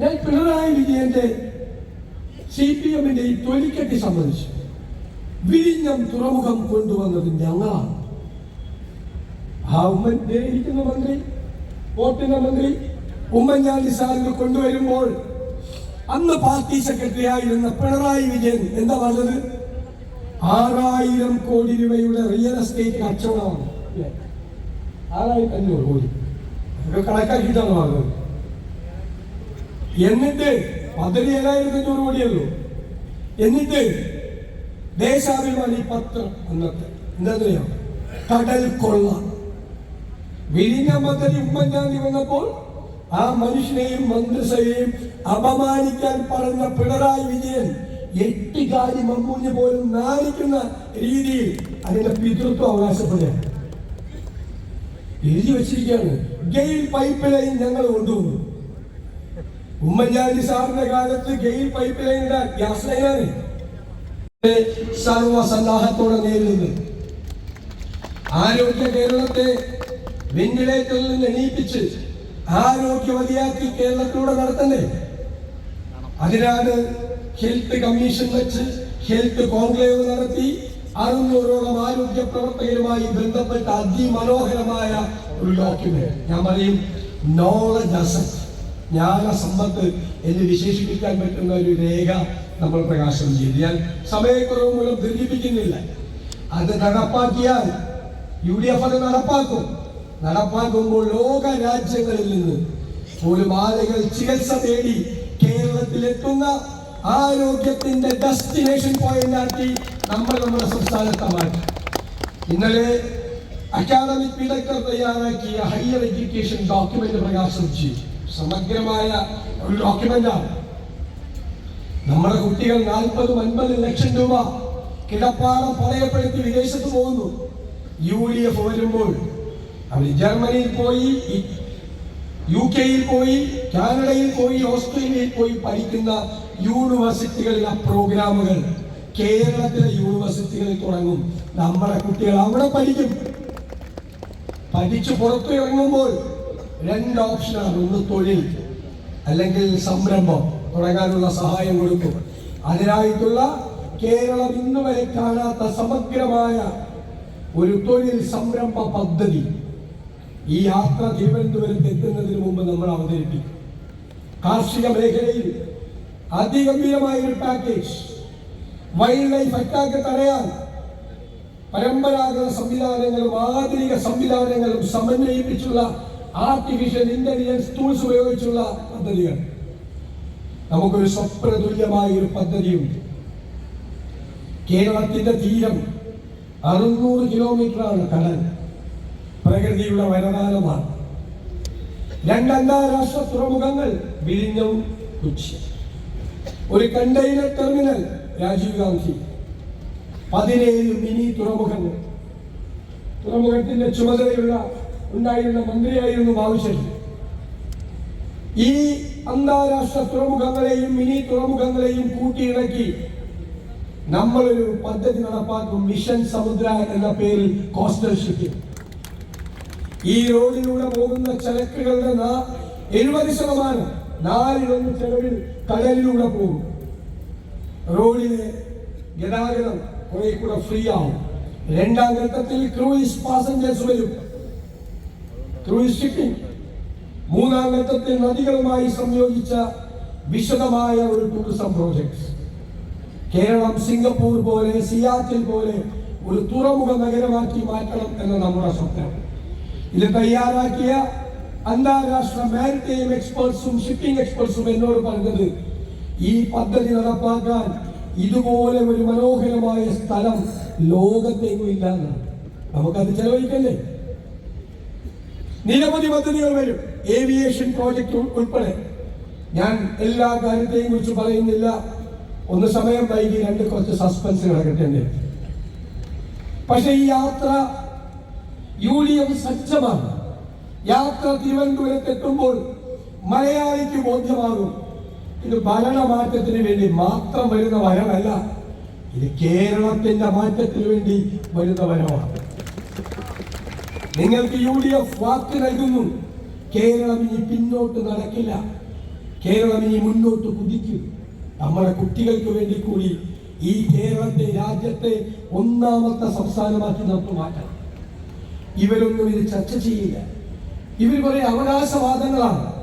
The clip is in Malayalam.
ഞാൻ പിണറായി വിജയന്റെ സി പി എമ്മിന്റെ ഈ തൊലിക്കെട്ടി സംബന്ധിച്ച് വിഴിഞ്ഞം തുറമുഖം കൊണ്ടുവന്നത് ഞങ്ങളാണ് ആ ഉമ്മൻ ഇരിക്കുന്ന മന്ത്രി വോട്ടിന്റെ മന്ത്രി ഉമ്മൻചാണ്ടി സാറിന് കൊണ്ടുവരുമ്പോൾ അന്ന് പാർട്ടി സെക്രട്ടറി ആയിരുന്ന പിണറായി വിജയൻ എന്താ പറഞ്ഞത്? ആറായിരം കോടി രൂപയുടെ റിയൽ എസ്റ്റേറ്റ് കച്ചവടമാണ്? ആറായിരത്തി അഞ്ഞൂറ് കോടി. കണക്കാക്കിയിട്ടാണ് പറഞ്ഞത്? എന്നിട്ട് പദ്ധതി ഏഴായിരത്തി അഞ്ഞൂറ് കോടിയല്ലോ എന്നിട്ട് ദേശാഭിമാനി പത്രം അന്നത്തെ. എന്താ അറിയാം കടൽ കൊള്ള. വിഴിഞ്ഞ പദ്ധതി ഉമ്മൻചാണ്ടി വന്നപ്പോൾ ആ മനുഷ്യനെയും മന്ത്രിസഭയെയും അപമാനിക്കാൻ പറഞ്ഞ പിണറായി വിജയൻ എട്ട് കാലി മമ്മൂഞ്ഞ് പോലും നാരിക്കുന്ന രീതിയിൽ അതിന്റെ പിതൃത്വം അവകാശപ്പെടുകയാണ് എഴുതി വെച്ചിരിക്കുകയാണ്. ഗെയിൽ പൈപ്പ് ലൈൻ ഞങ്ങൾ കൊണ്ടുവന്നു. ഉമ്മൻചാണ്ടി സാറിന്റെ കാലത്ത് ഗെയിൽ പൈപ്പ് ലൈനിന്റെ ഗ്യാസ് ലൈനാണ് സർവസന്നാഹത്തോടെ നേരിടുന്നത്. ആരോഗ്യ കേരളത്തെ വെന്റിലേറ്ററിൽ നിന്ന് എണീപ്പിച്ച് ആരോഗ്യവതിയാക്കി കേരളത്തിലൂടെ നടത്തണ്ടേ? അതിനാണ് ഹെൽത്ത് കമ്മീഷൻ വെച്ച് ഹെൽത്ത് കോൺക്ലേവ് നടത്തി അറുന്നൂറോളം ആരോഗ്യ പ്രവർത്തകരുമായി ബന്ധപ്പെട്ട അതിമനോഹരമായ ഒരു ഡോക്യുമെന്റ് ഞാൻ പറയും നോളജ് അസറ്റ് ജ്ഞാന സമ്പത്ത് എന്ന് വിശേഷിപ്പിക്കാൻ പറ്റുന്ന ഒരു രേഖ നമ്മൾ പ്രകാശനം ചെയ്തു ഞാൻ സമയക്കുറവ് മൂലം ദീർഘിപ്പിക്കുന്നില്ല. അത് നടപ്പാക്കിയാൽ യു ഡി എഫ് അത് നടപ്പാക്കും. നടപ്പാക്കുമ്പോൾ ലോക രാജ്യങ്ങളിൽ നിന്ന് ഒരു ആളുകൾ ചികിത്സ തേടി കേരളത്തിലെത്തുന്ന ആരോഗ്യത്തിന്റെ ഡെസ്റ്റിനേഷൻ പോയിന്റ് ആക്കി നമ്മൾ നമ്മുടെ സംസ്ഥാനത്തെ മാറ്റി. ഇന്നലെ അക്കാദമിക് വിദഗ്ധർ തയ്യാറാക്കിയ ഹയർ എഡ്യൂക്കേഷൻ ഡോക്യുമെന്റ് പ്രകാശനം ചെയ്തു. സമഗ്രമായ ഒരു ഡോക്യുമെന്റാണ് നമ്മുടെ കുട്ടികൾ നാൽപ്പതും അൻപത് ലക്ഷം രൂപ കിടപ്പാറ പണയപ്പെടുത്തി വിദേശത്ത് പോകുന്നു. യു ഡി എഫ് വരുമ്പോൾ അവർ ജർമ്മനിയിൽ പോയി യു കെയിൽ പോയി കാനഡയിൽ പോയി ഓസ്ട്രേലിയയിൽ പോയി പഠിക്കുന്ന യൂണിവേഴ്സിറ്റികളിലെ പ്രോഗ്രാമുകൾ കേരളത്തിലെ യൂണിവേഴ്സിറ്റികളിൽ തുടങ്ങും. നമ്മുടെ കുട്ടികൾ അവിടെ പഠിക്കും. പഠിച്ചു പുറത്തു ഇറങ്ങുമ്പോൾ രണ്ട് ഓപ്ഷനാണ്. ഒന്ന് തൊഴിൽ അല്ലെങ്കിൽ സംരംഭം. തുടങ്ങാനുള്ള സഹായം കൊടുക്കും. അതിനായിട്ടുള്ള കേരളം ഇന്ന് വരെ കാണാത്ത സമഗ്രമായ ഒരു തൊഴിൽ സംരംഭ പദ്ധതി. ഈ യാത്ര തിരുവനന്തപുരത്ത് എത്തുന്നതിന് മുമ്പ് നമ്മൾ അവതരിപ്പിക്കും. കാർഷിക മേഖലയിൽ അതിഗംഭീരമായ ഒരു പാക്കേജ് വൈൽഡ് ലൈഫ് അറ്റാക്ക് തടയാൻ പരമ്പരാഗത സംവിധാനങ്ങളും ആധുനിക സംവിധാനങ്ങളും സമന്വയിപ്പിച്ചുള്ള ആർട്ടിഫിഷ്യൽ ഇന്റലിജൻസ് ടൂൾസ് ഉപയോഗിച്ചുള്ള പദ്ധതികൾ. നമുക്കൊരു സ്വപ്നതുല്യമായ ഒരു പദ്ധതിയുണ്ട്. കേരളത്തിന്റെ തീരം അറുന്നൂറ് കിലോമീറ്ററാണ് കടൽ. പ്രകൃതിയുടെ വരദാനമാണ് രണ്ട് അന്താരാഷ്ട്ര തുറമുഖങ്ങൾ വിഴിഞ്ഞവും കൊച്ചി ഒരു കണ്ടെയ്നർ ടെർമിനൽ രാജീവ് ഗാന്ധി. പതിനേഴ് മിനി തുറമുഖങ്ങൾ. തുറമുഖത്തിന്റെ ചുമതലയുള്ള ഉണ്ടായിരുന്ന മന്ത്രിയായിരുന്നു ബാബുശ്ശേരി ഈ അന്താരാഷ്ട്ര തുറമുഖങ്ങളെയും മിനി തുറമുഖങ്ങളെയും കൂട്ടിയിണക്കി നമ്മളൊരു പദ്ധതി നടപ്പാക്കും മിഷൻ സമുദ്ര എന്ന പേരിൽ കോസ്റ്റൽ ഷിപ്പിംഗ് ഈ റോഡിലൂടെ പോകുന്ന ചരക്കുകളുടെ എഴുപത് ശതമാനം നാലിലൊന്ന് ചെലവിൽ കടലിലൂടെ പോകും. റോഡിലെ ഗതാഗതം കുറെ കൂടെ ഫ്രീ ആവും. രണ്ടാം ഘട്ടത്തിൽ ക്രൂയിസ് പാസഞ്ചേഴ്സ് വരും. ക്രൂയിസ് ഷിപ്പിംഗ് മൂന്നാം ഘട്ടത്തിൽ നദികളുമായി സംയോജിച്ച വിശദമായ ഒരു ടൂറിസം പ്രോജക്ട്. കേരളം സിംഗപ്പൂർ പോലെ സിയാറ്റിൽ പോലെ ഒരു തുറമുഖ നഗരമാക്കി മാറ്റണം എന്ന നമ്മുടെ സ്വപ്നം. ഇത് തയ്യാറാക്കിയ അന്താരാഷ്ട്ര മാരിടൈം എക്സ്പേർട്സും ഷിപ്പിംഗ് എക്സ്പേർട്സും എന്നോട് പറഞ്ഞത് ഈ പദ്ധതി നടപ്പാക്കാൻ ഇതുപോലെ ഒരു മനോഹരമായ സ്ഥലം ലോകത്തെങ്ങും ഇല്ല എന്നാണ്. നമുക്കത് ചെലവഴിക്കല്ലേ നിരവധി പദ്ധതികൾ വരും. ഏവിയേഷൻ പ്രോജക്റ്റ് ഉൾപ്പെടെ. ഞാൻ എല്ലാ കാര്യത്തെയും കുറിച്ച് പറയുന്നില്ല. ഒന്ന് സമയം വൈകി രണ്ട് കുറച്ച് സസ്പെൻസ് കിടക്കട്ടെ പക്ഷെ ഈ യാത്ര യു ഡി എഫ് സജ്ജമാണ്. യാത്ര തിരുവനന്തപുരത്ത് എത്തുമ്പോൾ മലയാളിക്ക് ബോധ്യമാകും. ഇത് ഭരണമാറ്റത്തിന് വേണ്ടി മാത്രം വരുന്ന വരമല്ല ഇത് കേരളത്തിന്റെ മാറ്റത്തിന് വേണ്ടി വരുന്ന വരവാണ്. നിങ്ങൾക്ക് യു ഡി എഫ് വാക്ക് നൽകുന്നു. കേരളം ഇനി പിന്നോട്ട് നടക്കില്ല. കേരളം ഇനി മുന്നോട്ട് കുതിക്കും. നമ്മുടെ കുട്ടികൾക്ക് വേണ്ടി കൂടി ഈ കേരളത്തെ രാജ്യത്തെ ഒന്നാമത്തെ സംസ്ഥാനമാക്കി നമുക്ക് മാറ്റണം. ഇവരൊന്നും ഇത് ചർച്ച ചെയ്യില്ല. ഇവർ കുറെ അവകാശവാദങ്ങളാണ്.